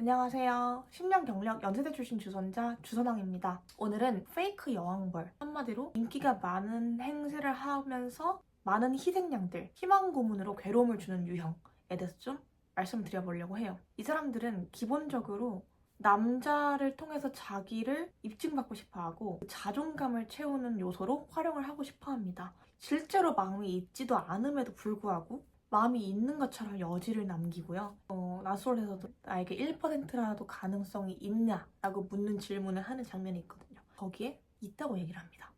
안녕하세요. 10년 경력 연세대 출신 주선자 주선왕입니다. 오늘은 페이크 여왕벌, 한마디로 인기가 많은 행세를 하면서 많은 희생양들, 희망 고문으로 괴로움을 주는 유형에 대해서 좀 말씀드려보려고 해요. 이 사람들은 기본적으로 남자를 통해서 자기를 입증받고 싶어 하고 자존감을 채우는 요소로 활용을 하고 싶어 합니다. 실제로 마음이 있지도 않음에도 불구하고 마음이 있는 것처럼 여지를 남기고요. 어, 나솔에서도 나에게 1%라도 가능성이 있냐라고 묻는 질문을 하는 장면이 있거든요. 거기에 있다고 얘기를 합니다.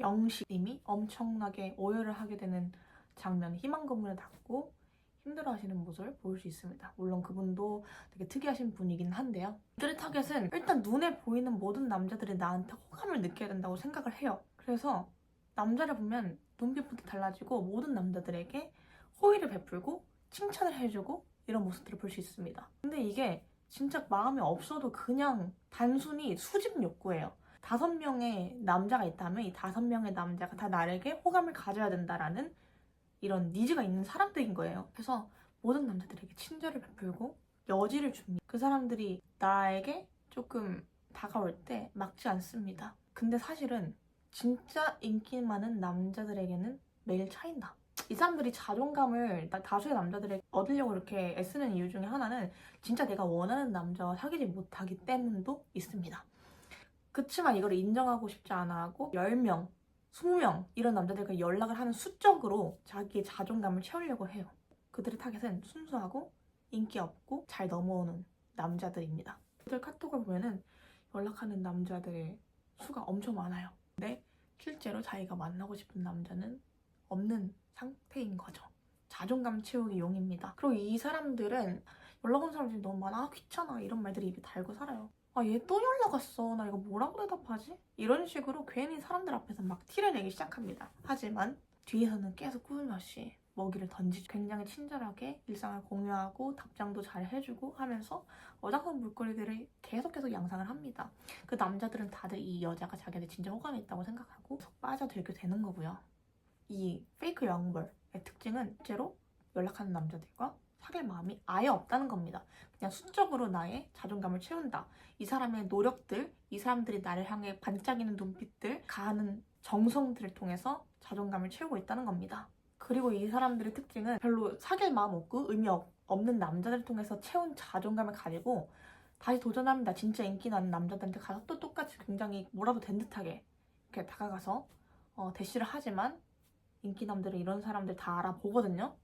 영식님이 엄청나게 오열을 하게 되는 장면, 희망 고문을 담고 힘들어하시는 모습을 볼수 있습니다. 물론 그분도 되게 특이하신 분이긴 한데요. 이들의 타겟은 일단 눈에 보이는 모든 남자들이 나한테 호감을 느껴야 된다고 생각을 해요. 그래서 남자를 보면 눈빛부터 달라지고 모든 남자들에게 호의를 베풀고 칭찬을 해주고 이런 모습들을 볼 수 있습니다. 근데 이게 진짜 마음이 없어도 그냥 단순히 수집 욕구예요. 다섯 명의 남자가 있다면 이 다섯 명의 남자가 다 나에게 호감을 가져야 된다라는 이런 니즈가 있는 사람들인 거예요. 그래서 모든 남자들에게 친절을 베풀고 여지를 줍니다. 그 사람들이 나에게 조금 다가올 때 막지 않습니다. 근데 사실은 진짜 인기 많은 남자들에게는 매일 차인다. 이 사람들이 자존감을 나- 다수의 남자들에게 얻으려고 이렇게 애쓰는 이유 중에 하나는 진짜 내가 원하는 남자와 사귀지 못하기 때문도 있습니다. 그치만 이걸 인정하고 싶지 않아 하고 10명, 20명 이런 남자들과 연락을 하는 수적으로 자기의 자존감을 채우려고 해요. 그들의 타겟은 순수하고 인기 없고 잘 넘어오는 남자들입니다. 그들 카톡을 보면은 연락하는 남자들의 수가 엄청 많아요. 근데 실제로 자기가 만나고 싶은 남자는 없는 상태인 거죠. 자존감 채우기 용입니다. 그리고 이 사람들은 연락 온 사람들이 너무 많아. 아, 귀찮아. 이런 말들이 입에 달고 살아요. 아, 얘 또 연락 왔어. 나 이거 뭐라고 대답하지? 이런 식으로 괜히 사람들 앞에서 막 티를 내기 시작합니다. 하지만 뒤에서는 계속 꾸준히 먹이를 던지죠. 굉장히 친절하게 일상을 공유하고 답장도 잘 해주고 하면서 어장선 물거리들을 계속해서 양상을 합니다. 그 남자들은 다들 이 여자가 자기한테 진짜 호감이 있다고 생각하고 계속 빠져들게 되는 거고요. 이 페이크 여왕벌의 특징은 실제로 연락하는 남자들과 사귈 마음이 아예 없다는 겁니다. 그냥 수적으로 나의 자존감을 채운다. 이 사람의 노력들, 이 사람들이 나를 향해 반짝이는 눈빛들, 가하는 정성들을 통해서 자존감을 채우고 있다는 겁니다. 그리고 이 사람들의 특징은 별로 사귈 마음 없고 의미 없- 없는 남자들을 통해서 채운 자존감을 가지고 다시 도전합니다. 진짜 인기 나는 남자들한테 가서 또 똑같이 굉장히 뭐라도 된 듯하게 이렇게 다가가서 어, 대시를 하지만 인기남들은 이런 사람들 다 알아보거든요.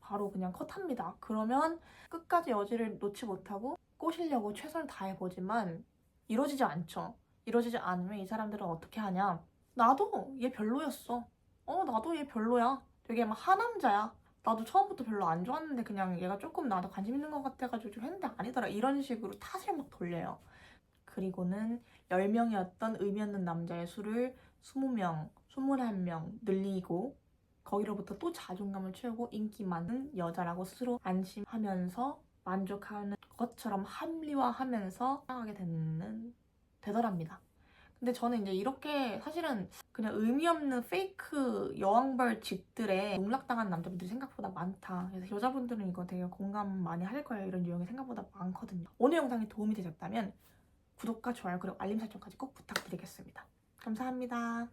바로 그냥 컷합니다. 그러면 끝까지 여지를 놓지 못하고 꼬시려고 최선을 다해보지만 이루어지지 않죠. 이루어지지 않으면 이 사람들은 어떻게 하냐. 나도 얘 별로였어. 어, 나도 얘 별로야. 되게 막 하남자야. 나도 처음부터 별로 안 좋았는데 그냥 얘가 조금 나도 관심 있는 것 같아가지고 좀 했는데 아니더라. 이런 식으로 탓을 막 돌려요. 그리고는 10명이었던 의미 없는 남자의 수를 20명, 21명 늘리고 거기로부터 또 자존감을 채우고 인기 많은 여자라고 스스로 안심하면서 만족하는 것처럼 합리화하면서 살아가게 되는 되더랍니다. 근데 저는 이제 이렇게 사실은 그냥 의미 없는 페이크 여왕벌 짓들에 농락당한 남자분들이 생각보다 많다. 그래서 여자분들은 이거 되게 공감 많이 할 거예요. 이런 유형이 생각보다 많거든요. 오늘 영상이 도움이 되셨다면 구독과 좋아요 그리고 알림 설정까지 꼭 부탁드리겠습니다. 감사합니다.